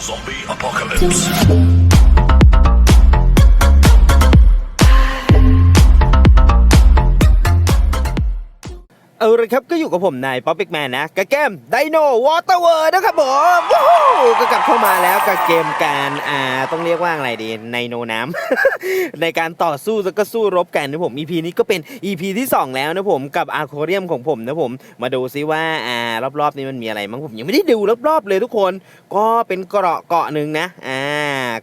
Zombie apocalypse. เอาละครับก็อยู่กับผมนายป๊อปปิกแมนนะกับเกมไดโนวอเตอร์เวิร์นะครับผมวู้ฮู้ก็กลับเข้ามาแล้วกับเกมการอ่าต้องเรียกว่าอะไรดีไนโนน้ำในการต่อสู้แล้วก็สู้รบกันนะผม EP นี้ก็เป็น EP ที่ 2 แล้วนะผมกับอาร์โคเรียมของผมนะผม มาดูซิว่าอ่ารอบๆนี้มันมีอะไรมั้งผมยังไม่ได้ดูรอบๆเลยทุกคน ก็เป็นเกาะเกาะหนึ่งนะอ่า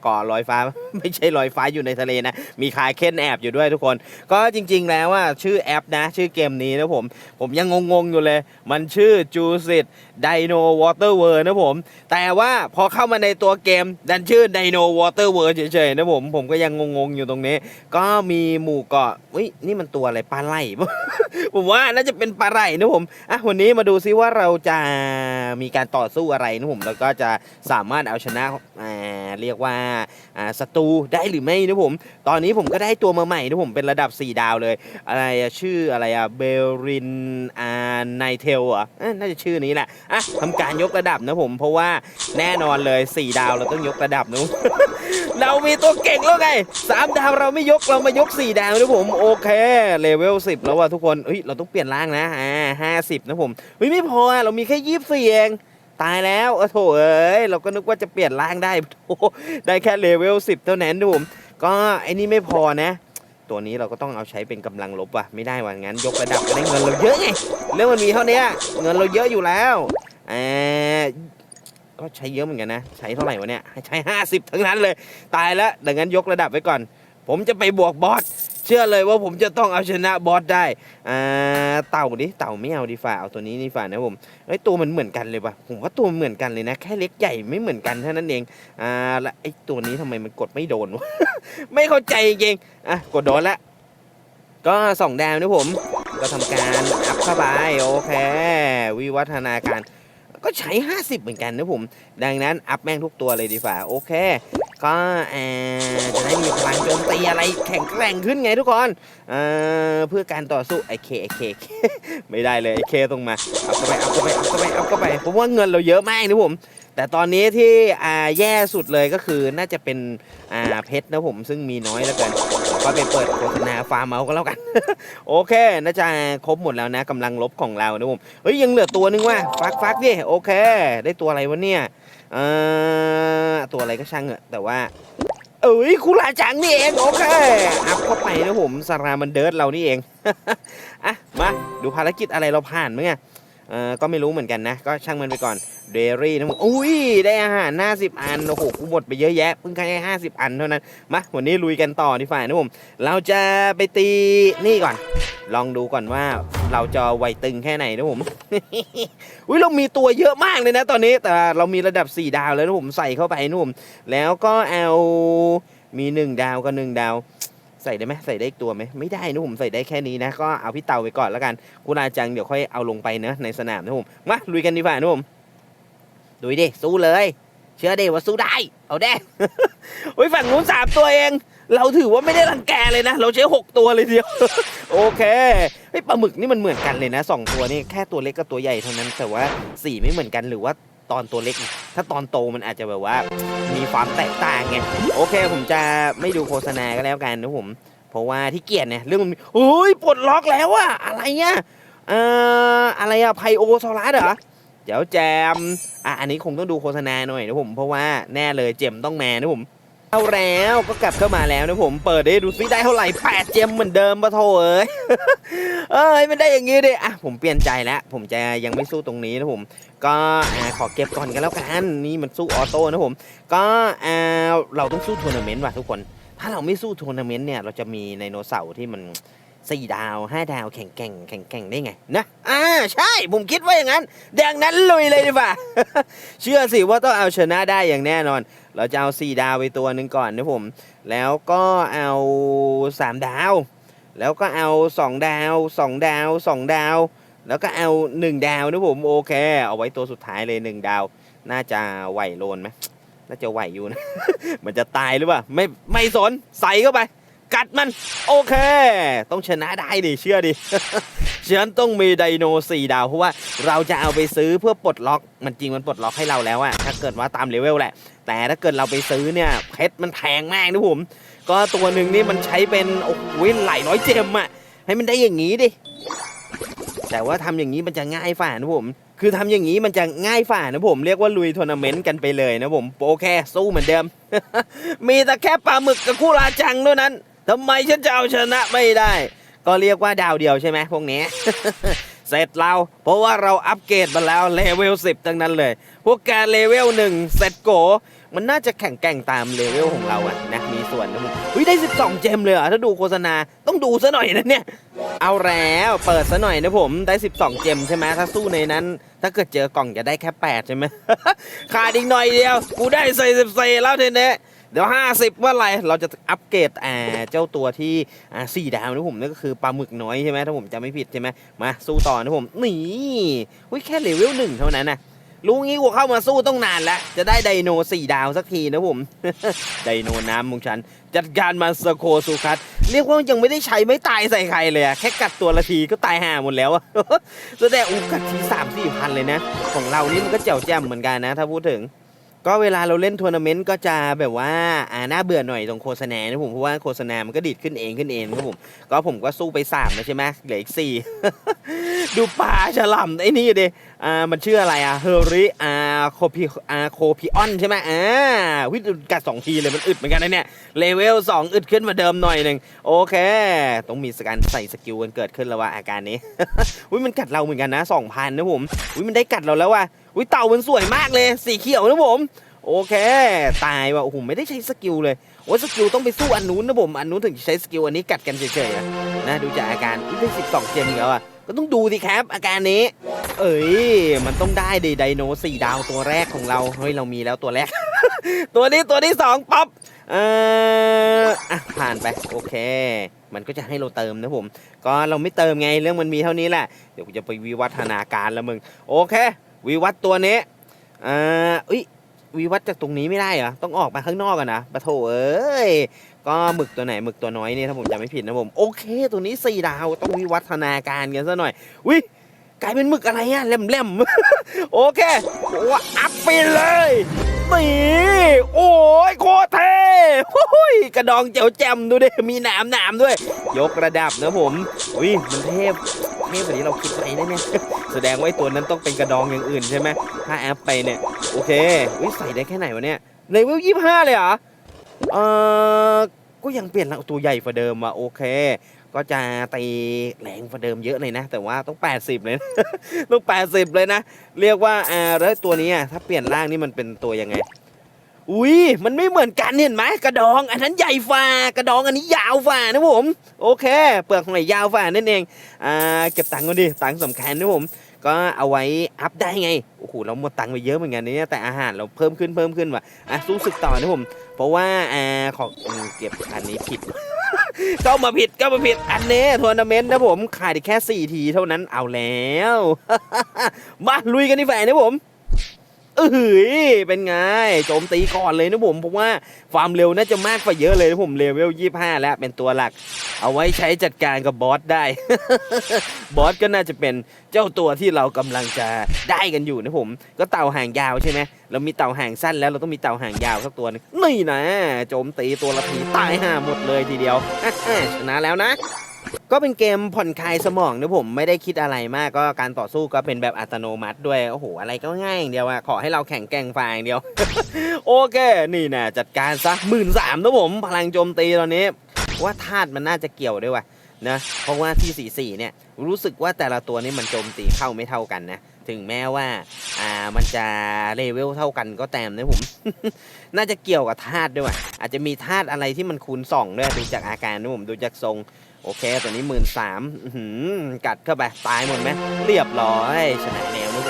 กาะลอยฟ้า ไม่ใช่ลอยฟ้าอยู่ในทะเลนะ มีคายเค้นแอบอยู่ด้วยทุกคน ก็จริง ๆ แล้วว่าชื่อแอปนะ ชื่อเกมนี้นะผม ผมยังงงๆอยู่เลย มันชื่อ j u c i t Dino Water World นะผม แต่ว่าพอเข้ามาในตัวเกม ดันชื่อ Dino Water World เฉยๆนะผม ผมก็ยังงงๆอยู่ตรงนี้ ก็มีหมู่เกาะอุ้ยนี่มันตัวอะไรปลาไหลผมว่าน่าจะเป็นปลาไหลนะผมอะวันนี้มาดูซิว่าเราจะมีการต่อสู้อะไรนะผมแล้วก็จะสามารถเอาชนะอ่า เรียกว่าศัตรูได้หรือไม่นะผม ตอนนี้ผมก็ได้ตัวมาใหม่นะผมเป็นระดับ 4 ดาวเลย อะไรชื่ออะไรอะเบลรินอาไนเทลอะเอ้ยน่าจะชื่อนี้แหละอะทำการยกระดับนะผม เพราะว่าแน่นอนเลย 4 ดาวเราต้องยกระดับนะเรามีตัวเก่งแล้วไง3ดาวเราไม่ยกเรามายก 4 ดาวนะผมโอเคเลเวล10 แล้วว่ะทุกคนเฮ้ยเราต้องเปลี่ยนร่างนะอ่าห้าสิบนะผมเฮ้ยไม่พอเรามีแค่ยี่สิบสี่เอง ตายแล้วโอ้โถเอ้ยเราก็นึกว่าจะเปลี่ยนร่างได้โอ้ได้แค่เลเวล10 เท่านั้นนะผมก็ไอ้นี่ไม่พอนะ ตัวนี้เราก็ต้องเอาใช้เป็นกำลังลบว่ะไม่ได้ว่างั้นยกระดับได้เงินเราเยอะไงเรื่องมันมีเท่านี้เงินเราเยอะอยู่แล้วอ่าก็ใช้เยอะเหมือนกันนะ ใช้เท่าไหร่วะเนี่ยใช้ 50 ทั้งนั้นเลย ตายแล้วดังนั้นยกระดับไว้ก่อน ผมจะไปบวกบอส เชื่อเลยว่าผมจะต้องเอาชนะบอสได้อ่าเต่าดิเต่าไม่เอาดีฝ่าเอาตัวนี้ดีฝ่านะผมไอตัวมันเหมือนกันเลยว่ะผมว่าตัวมันเหมือนกันเลยนะ แค่เล็กใหญ่ไม่เหมือนกันเท่านั้นเองอ่าแล้วไอตัวนี้ทำไมมันกดไม่โดนวะไม่เข้าใจจริงๆอะกดโดนละก็สองดาวนะผมก็ทำการอัพเข้าไปโอเค วิวัฒนาการก็ใช้ 50 เหมือนกันนะผม ดังนั้นอัพแม่งทุกตัวเลยดีฝ่าโอเค ก็จะได้มีพลังโจมตีอะไรแข็งแกร่งขึ้นไงทุกคนเพื่อการต่อสู้ไอเคไอเคไม่ได้เลยไอเคต้องมาเอาเข้าไปเอาเข้าไปเอาเข้าไปเอาเข้าไปผมว่าเงินเราเยอะมากนะผมแต่ตอนนี้ที่อ่าแย่สุดเลยก็คือน่าจะเป็นอ่าเพชรนะผมซึ่งมีน้อยแล้วกันก็ไปเปิดโฆษณาฟาร์มเอาก็แล้วกัน โอเคน่าจะครบหมดแล้วนะกำลังลบของเรานะผมเฮ้ยยังเหลือตัวนึงว่ะฟักฟักดิโอเค ได้ตัวอะไรวะเนี่ย อ่าตัวอะไรก็ช่างเหอะแต่ว่า เอ้ยคุราจังนี่เองโอเคอัพเข้าไปนะผมสรามันเดิร์ดเรานี่เอง อะมาดูภารกิจอะไรเราผ่านมั้งอะ เออก็ไม่รู้เหมือนกันนะ ก็ช่างมันไปก่อนเดรี่นะผมอุ้ย ได้อาหารห้าสิบอัน โอ้โห กูหมดไปเยอะแยะ เพิ่งแค่ห้าสิบอันเท่านั้น มา วันนี้ลุยกันต่อดีฝ่ายนะผม เราจะไปตีนี่ก่อน ลองดูก่อนว่าเราจะไวตึงแค่ไหนนะผม อุ้ยเรามีตัวเยอะมากเลยนะตอนนี้ แต่เรามีระดับ 4 ดาวแล้วนะผมใส่เข้าไปนะผม แล้วก็เอา มี 1 ดาวกับ1ดาว ใส่ได้ไหมใส่ได้อีกตัวไหมไม่ได้นะผมใส่ได้แค่นี้นะ ก็เอาพี่เต่าไปก่อนแล้วกันคุณอาจังเดี๋ยวค่อยเอาลงไปเนะในสนามนะผมมาลุยกันดีกว่านะผมดูดิสู้เลย เชื่อเดว่าสู้ได้ เอาแด้โอ้ยฝั่งนู้นสามตัวเอง เราถือว่าไม่ได้รังแกเลยนะ เราใช้หกตัวเลยเดียว โอเคไอ้ยปลาหมึกนี่มันเหมือนกันเลยนะสองตัวนี่แค่ตัวเล็กกับตัวใหญ่เท่านั้นแต่ว่าสีไม่เหมือนกันหรือว่า ตอนตัวเล็ก ถ้าตอนโตมันอาจจะแบบว่า มีความแตกต่างไงโอเค ผมจะไม่ดูโฆษณาก็แล้วกันนะผม เพราะว่าที่เกียดเนี่ยเรื่องมันมีเฮ้ยปลดล็อกแล้วอะอะไรเนี่ยเอ่ออะไรอะไพโอซอรัสเหรอเดี๋ยวแจมอะอันนี้คงต้องดูโฆษณาหน่อยนะผมเพราะว่าแน่เลยเจมต้องแมนนะผม เอาแล้วก็กลับเข้ามาแล้วนะผมเปิดได้ดูซิได้เท่าไหร่แปดเจมเหมือนเดิมปะโถเอ้ยเอ้ยมันได้อย่างงี้ดิอะผมเปลี่ยนใจแล้ว ผมจะยังไม่สู้ตรงนี้นะผม ก็อ่าขอเก็บก่อนกันแล้วกันนี่มันสู้ออโต้นะผม ก็อ่าเราต้องสู้ทัวร์นาเมนต์ว่ะทุกคน ถ้าเราไม่สู้ทัวร์นาเมนต์เนี่ยเราจะมีไดโนเสาร์ที่มัน สี่ดาวห้าดาวแข่งแข่งแข่งแข่งได้ไงนะอ่าใช่ผมคิดว่าอย่างนั้นดังนั้นลุยเลยดีกว่า เชื่อสิว่าต้องเอาชนะได้อย่างแน่นอน เราจะเอาสี่ดาวไปตัวหนึ่งก่อนนะผม แล้วก็เอาสามดาว แล้วก็เอาสองดาวสองดาวสองดาว แล้วก็เอาหนึ่งดาวนะผมโอเค เอาไว้ตัวสุดท้ายเลยหนึ่งดาว น่าจะไหวโลนไหมน่าจะไหวอยู่นะ มันจะตายหรือเปล่า ไม่ไม่สนใส่เข้าไป กัดมัน โอเค ต้องชนะได้ดิเชื่อดิฉันต้องมีไดโนสี่ดาวเพราะว่าเราจะเอาไปซื้อเพื่อปลดล็อก มันจริงมันปลดล็อกให้เราแล้วอะถ้าเกิดว่าตามเลเวลแหละ แต่ถ้าเกิดเราไปซื้อเนี่ยเพชรมันแพงมากนะผม ก็ตัวหนึ่งนี่มันใช้เป็นโอ้โหหลายร้อยเจมอะให้มันได้อย่างนี้ดิแต่ว่าทำอย่างนี้มันจะง่ายฝ่านะผม คือทำอย่างนี้มันจะง่ายฝ่านะผม เรียกว่าลุยทัวร์นาเมนต์กันไปเลยนะผม โอเค สู้เหมือนเดิม มีแต่แค่ปลาหมึกกับคู่ราจังเท่านั้น ทำไมฉันจะเอาชนะไม่ได้ ก็เรียกว่าดาวเดียวใช่ไหมพวกนี้ เสร็จเรา เพราะว่าเราอัปเกรดมาแล้วเลเวล10ทั้งนั้นเลย พวกแกเลเวล1เสร็จโก มันน่าจะแข่งแก่งตามเลเวลของเราอะนะมีส่วนนะผมอุ้ยได้ 12 เจมเลยเหรอถ้าดูโฆษณาต้องดูซะหน่อยนะเนี่ย เอาแล้วเปิดซะหน่อยนะผมได้ 12 เจมใช่ไหมถ้าสู้ในนั้น ถ้าเกิดเจอกล่องจะได้แค่ 8 ใช่ไหม ขาดอีกหน่อยเดียว กูได้ใส่14แล้วทีนี้ เดี๋ยว 50เมื่อไรเราจะอัปเกรดอ่าเจ้าตัวที่อ่าสี่ดาวนะผมนั่นก็คือปลาหมึกน้อยใช่ไหมถ้าผมจำไม่ผิดใช่ไหมมาสู้ต่อนะผมนี่อุ้ยแค่เลเวลหนึ่งเท่านั้นนะรู้งี้กูเข้ามาสู้ต้องนานแล้ว จะได้ไดโนสี่ดาวสักทีนะผม ไดโนน้ำของฉัน จัดการมาสโคซูคัสเรียกว่ายังไม่ได้ใช้ไม่ตายใส่ใครเลยอะแค่กัดตัวละทีก็ตายห่าหมดแล้วอะแสดงอู้กัดทีสามสี่พันเลยนะ ของเรานี่มันก็แจ๋วแจ่มเหมือนกันนะ ถ้าพูดถึง ก็เวลาเราเล่นทัวร์นาเมนต์ก็จะแบบว่าอ่าน่าเบื่อหน่อยตรงโฆษณานะผมเพราะว่าโฆษณามันก็ดีดขึ้นเองขึ้นเองครับผมก็ผมก็สู้ไปสามแล้วใช่ไหมเหลืออีกสี่ ดูปลาฉลามไอ้นี่เดอ่ามันชื่ออะไรอะเฮอริอาโคพิอ่าโคพิออนใช่ไหมอ่าวิดูกัดสองทีเลยมันอึดเหมือนกันนะเนี่ยเลเวลสองอึดขึ้นมาเดิมหน่อยหนึ่งโอเค ต้องมีการใส่สกิลกันเกิดขึ้นแล้วว่าอาการนี้อุ้ยมันกัดเราเหมือนกันนะสองพันนะผมอุ้ยมันได้กัดเราแล้วว่ะอุ้ยเต่ามันสวยมากเลยสีเขียวนะผมโอเค ตายว่ะโอ้โหไม่ได้ใช้สกิลเลยโอ้สกิลต้องไปสู้อันนู้นนะผมอันนู้นถึงจะใช้สกิลอันนี้กัดกันเฉยๆนะดูจากอาการอุ๊ยได้สิบสองเจมแล้วอะ ก็ต้องดูสิครับ อาการนี้ เอ้ย มันต้องได้ดิไดโนสี่ดาวตัวแรกของเรา เฮ้ย เรามีแล้วตัวแรก ตัวนี้ตัวที่สองป๊อปเอ่ออะผ่านไป โอเค มันก็จะให้เราเติมนะผม ก็เราไม่เติมไงเรื่องมันมีเท่านี้แหละ เดี๋ยวกูจะไปวิวัฒนาการแล้วมึง โอเค วิวัฒตัวนี้อ่าเอ้ย วิวัฒจากตรงนี้ไม่ได้เหรอ ต้องออกมาข้างนอกกันนะปะโถเอ้ย ก็หมึกตัวไหนหมึกตัวน้อยเนี่ยถ้าผมจำไม่ผิดนะผม โอเค ตัวนี้สี่ดาวต้องวิวัฒนาการกันซะหน่อยวิกลายเป็นหมึกอะไรอะแหลมๆ โอเคว่าอัพไปเลยนี่โอ้ยโคตรเท่โอ้ยกระดองเจ๋วแจ่มดูดิ มีหนามหนามด้วย ยกระดับนะผมวิมันเทพ เทพกว่านี้เราคิดไปนะเนี่ยแสดงว่าตัวนั้นต้องเป็นกระดองอย่างอื่นใช่ไหมถ้าแอปไปเนี่ยโอเควิใส่ได้แค่ไหนวะเนี่ยเลเวลยี่ห้าเลยเหรอเออก็ยังเปลี่ยนตัวใหญ่กว่าเดิมว่ะโอเค ก็จะตีแรงกว่าเดิมเยอะเลยนะ แต่ว่าต้อง 80 เลยนะต้อง 80 เลยนะ เรียกว่าอ่าแล้วตัวนี้ถ้าเปลี่ยนร่างนี่มันเป็นตัวยังไง อุ้ยมันไม่เหมือนกันเห็นไหมกระดอง อันนั้นใหญ่ฝ่ากระดองอันนี้ยาวฝ่านะผม โอเค เปลือกหอยยาวฝ่านั่นเองอ่าเก็บตังค์ก่อนดิตังค์สำคัญนะผม ก็เอาไว้อัพได้ไงโอ้โหเราหมดตังค์ไปเยอะเหมือนกันเนี่ยแต่อาหารเราเพิ่มขึ้นเพิ่มขึ้นว่ะอะสู้ศึกต่อนะผม เพราะว่าอ่าของอืมเก็บอันนี้ผิดก็มาผิดก็มาผิดอันนี้ทัวร์นาเมนต์นะผมขาดอีกแค่ 4 ทีเท่านั้นเอาแล้วมาลุยกันดีกว่านะผม เอ้ยเป็นไงโจมตีก่อนเลยนะผมเพราะว่าความเร็วน่าจะมากกว่าเยอะเลยนะผมเลเวล25 แล้วเป็นตัวหลัก เอาไว้ใช้จัดการกับบอสได้ บอสก็น่าจะเป็นเจ้าตัวที่เรากำลังจะได้กันอยู่นะผม ก็เต่าหางยาวใช่ไหมเรามีเต่าหางสั้นแล้วเราต้องมีเต่าหางยาวสักตัวหนึงนี่นะโจมตีตัวละทีตายห่าหมดเลยทีเดียวชนะแล้วนะ ก็เป็นเกมผ่อนคลายสมองนะผมไม่ได้คิดอะไรมากก็การต่อสู้ก็เป็นแบบอัตโนมัติด้วย โอ้โห อะไรก็ง่ายอย่างเดียวอะขอให้เราแข่งแก่งฝ่ายอย่างเดียว โอเค นี่นะจัดการซะหมื่นสามนะผม พลังโจมตีตอนนี้ ว่าธาตุมันน่าจะเกี่ยวด้วยว่ะนะเพราะว่าที่ 44 เนี่ย รู้สึกว่าแต่ละตัวนี้มันโจมตีเข้าไม่เท่ากันนะ ถึงแม้ว่า อ่ามันจะเลเวลเท่ากันก็แตมนะผม น่าจะเกี่ยวกับธาตุด้วยว่ะอาจจะมีธาตุอะไรที่มันคูณสองด้วยดูจากอาการนะผมดูจากทรงโอเคตัวนี้หมื่นสามกัดเข้าไป ตายหมดไหมเรียบร้อยชนะแนวนะผ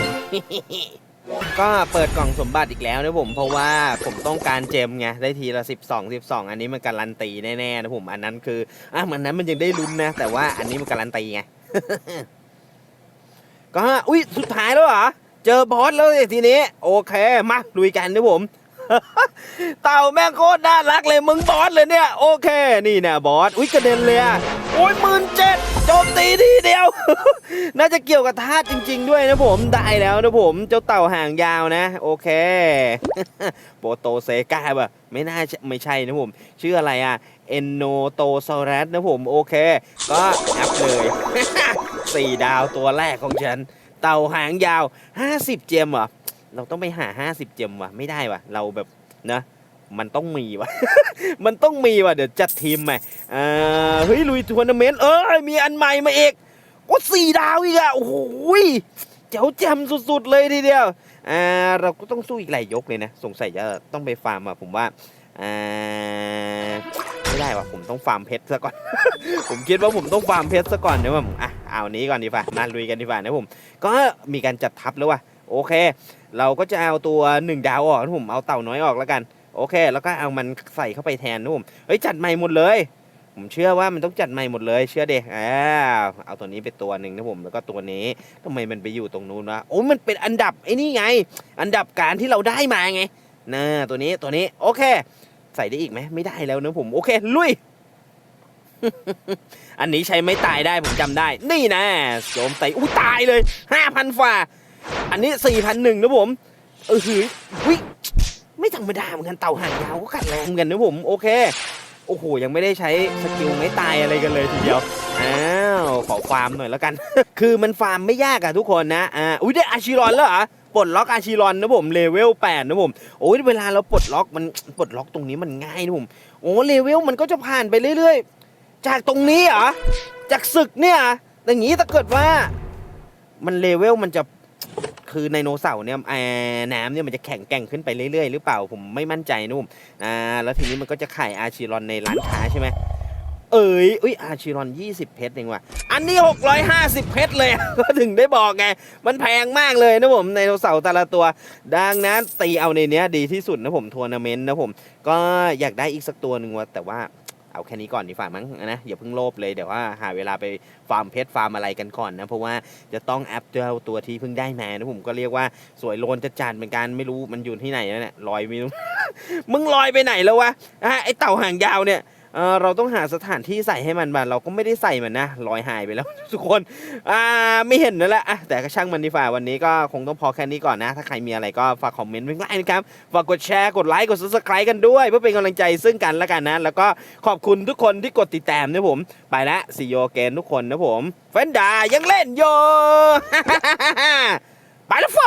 มก็เปิดกล่องสมบัติอีกแล้วนะผม เพราะว่าผมต้องการเจมไงได้ทีละ 12 12 อันนี้มันการันตีแน่ๆนะผม อันนั้นคืออะมันนั้นมันยังได้ลุ้นนะ แต่ว่าอันนี้มันการันตีไง ก็อุ้ยสุดท้ายแล้วเหรอ เจอบอสแล้วทีนี้ โอเค มาลุยกันนะผม เต่าแม่งโคตรน่ารักเลยมึงบอสเลยเนี่ย โอเค นี่นะบอส อุ้ยกระเด็นเลยอะโอ้ยหมื่นเจ็ดโจมตีทีเดียว น่าจะเกี่ยวกับธาตุจริง ๆ ด้วยนะผมได้แล้วนะผม เจ้าเต่าห่างยาวนะ โอเค โปโตเซกาบะไม่น่าไม่ใช่นะผม ชื่ออะไรอะเอนโนโตซอรัสนะผม โอเค ก็อัพเลย สี่ดาวตัวแรกของฉัน เต่าหางยาว 50 เจมเหรอ เราต้องไปหา 50 เจมว่ะ ไม่ได้ว่ะ เราแบบนะมันต้องมีวะ มันต้องมีวะเดี๋ยวจัดทีมใหม่อ่าเฮ้ยลุยทัวร์นาเมนต์เอ้ยมีอันใหม่มาเอีกโอ้สี่ดาวอีกอะโอ้โหยเจ๋วแจมสุดๆเลยทีเดียวอ่าเราก็ต้องสู้อีกหลายยกเลยนะ สงสัยจะต้องไปฟาร์มอะผมว่าอ่าไม่ได้ว่ะผมต้องฟาร์มเพชรซะก่อน ผมคิดว่าผมต้องฟาร์มเพชรซะก่อนเดี๋ยวผมอะ เอานี้ก่อนดีกว่ามาลุยกันดีกว่านะผม ก็มีการจัดทัพแล้วว่ะโอเค เราก็จะเอาตัวหนึ่งดาวออกนะผมเอาเต่าน้อยออกแล้วกัน โอเค แล้วก็เอามันใส่เข้าไปแทนนะผมเฮ้ยจัดใหม่หมดเลย ผมเชื่อว่ามันต้องจัดใหม่หมดเลย เชื่อเด็อ่าเอาตัวนี้ไปตัวหนึ่งนะผมแล้วก็ตัวนี้ทำไมมันไปอยู่ตรงนู้นวะโอ้มันเป็นอันดับไอ้นี่ไง อันดับการที่เราได้มาไงน่าตัวนี้ตัวนี้โอเค ใส่ได้อีกไหมไม่ได้แล้วนะผมโอเคลุย อันนี้ใช้ไม่ตายได้ผมจำได้ นี่นะโจมตีอุ้ยตายเลยห้าพันฝ่า อันนี้สี่พันหนึ่งนะผม เออหือวิไม่ธรรมดาเหมือนกันเต่าหางยาวก็กัดแรงเหมือนกันนะผม โอเค โอ้โห ยังไม่ได้ใช้สกิลไม่ตายอะไรกันเลยทีเดียว อ้าว ขอฟาร์มหน่อยแล้วกัน คือมันฟาร์มไม่ยากอะทุกคนนะ อ่า อุ้ยได้อาชิรอนแล้วเหรอปลดล็อกอาชิรอนนะผมเลเวล8นะผมโอ้ยเวลาเราปลดล็อกมันปลดล็อกตรงนี้มันง่ายนะผมโอ้เลเวลมันก็จะผ่านไปเรื่อยๆ จากตรงนี้เหรอ จากศึกเนี่ย อย่างนี้ถ้าเกิดว่า มันเลเวลมันจะคือไดโนเสาร์เนี่ยแอน้ำเนี่ยมันจะแข็งแกร่งขึ้นไปเรื่อยๆ หรือเปล่าผมไม่มั่นใจนุ่มอ่าแล้วทีนี้มันก็จะขายอาชิรอนในร้านค้าใช่ไหมเอ้ยอุ้ยอาชิรอน20 เพชรเองว่ะ อันนี้ 650 เพชรเลย ก็ถึงได้บอกไง มันแพงมากเลยนะผมไดโนเสาร์แต่ละตัว ดังนั้นตีเอาในเนี้ยดีที่สุดนะผมทัวร์นาเมนต์นะผม ก็อยากได้อีกสักตัวหนึ่งว่ะแต่ว่า เอาแค่นี้ก่อนดีฝ่ามั้งนะอย่าเพิ่งโลภเลยเดี๋ยวว่าหาเวลาไปฟาร์มเพชรฟาร์มอะไรกันก่อนนะเพราะว่าจะต้องแอปเจ้าตัวที่เพิ่งได้มานะผมก็เรียกว่าสวยโลนจะจานเป็นการไม่รู้มันอยู่ที่ไหนแล้วเนี่ยลอยไม่รู้มึงลอยไปไหนแล้ววะอะไอเต่าหางยาวเนี่ย เออเราต้องหาสถานที่ใส่ให้มันบ้างเราก็ไม่ได้ใส่มันนะลอยหายไปแล้ว ทุกคนอ่าไม่เห็นนั่นแหละอะแต่ก็ช่างมันดีฝ่าวันนี้ก็คงต้องพอแค่นี้ก่อนนะ ถ้าใครมีอะไรก็ฝากคอมเมนต์ไว้ใต้นะครับฝากกดแชร์กดไลค์กด subscribe กันด้วย เพื่อเป็นกำลังใจซึ่งกันและกันนะ แล้วก็ขอบคุณทุกคนที่กดติดตามนะผม ไปละซีโยเกนทุกคนนะผมเฟนดายังเล่นโย ไปแล้วไฟ